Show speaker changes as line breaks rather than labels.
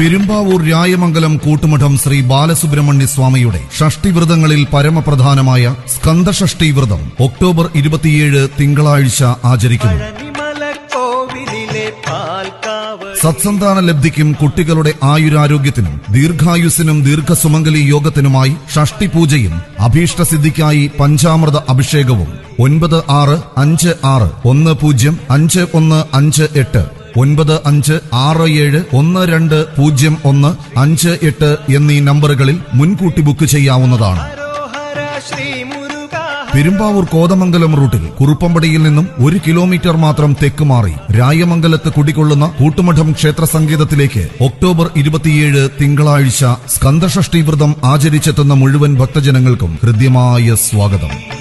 പെരുമ്പാവൂർ രായമംഗലം കൂട്ടുമഠം ശ്രീ ബാലസുബ്രഹ്മണ്യ സ്വാമിയുടെ ഷഷ്ടിവ്രതങ്ങളിൽ പരമപ്രധാനമായ സ്കന്ദഷഷ്ടി വ്രതം ഒക്ടോബർ ഇരുപത്തിയേഴ് തിങ്കളാഴ്ച ആചരിക്കുന്നു. സത്സന്താന ലബ്ധിക്കും കുട്ടികളുടെ ആയുരാരോഗ്യത്തിനും ദീർഘായുസിനും ദീർഘസുമംഗലി യോഗത്തിനുമായി ഷഷ്ടി പൂജയും അഭീഷ്ടസിദ്ധിക്കായി പഞ്ചാമൃത അഭിഷേകവും ഒൻപത് ആറ് അഞ്ച് ആറ് ഒന്ന് പൂജ്യം അഞ്ച് ഒന്ന് അഞ്ച് എട്ട് ഒൻപത് അഞ്ച് ആറ് ഏഴ് ഒന്ന് രണ്ട് പൂജ്യം ഒന്ന് അഞ്ച് എട്ട് എന്നീ നമ്പറുകളിൽ മുൻകൂട്ടി ബുക്ക് ചെയ്യാവുന്നതാണ്. പെരുമ്പാവൂർ കോതമംഗലം റൂട്ടിൽ കുറുപ്പമ്പടിയിൽ നിന്നും ഒരു കിലോമീറ്റർ മാത്രം തെക്ക് മാറി രായമംഗലത്ത് കുടികൊള്ളുന്ന കൂട്ടുമഠം ക്ഷേത്ര സംഗീതത്തിലേക്ക് ഒക്ടോബർ ഇരുപത്തിയേഴ് തിങ്കളാഴ്ച സ്കന്ദഷഷ്ടി വ്രതം ആചരിച്ചെത്തുന്ന മുഴുവൻ ഭക്തജനങ്ങൾക്കും ഹൃദ്യമായ സ്വാഗതം.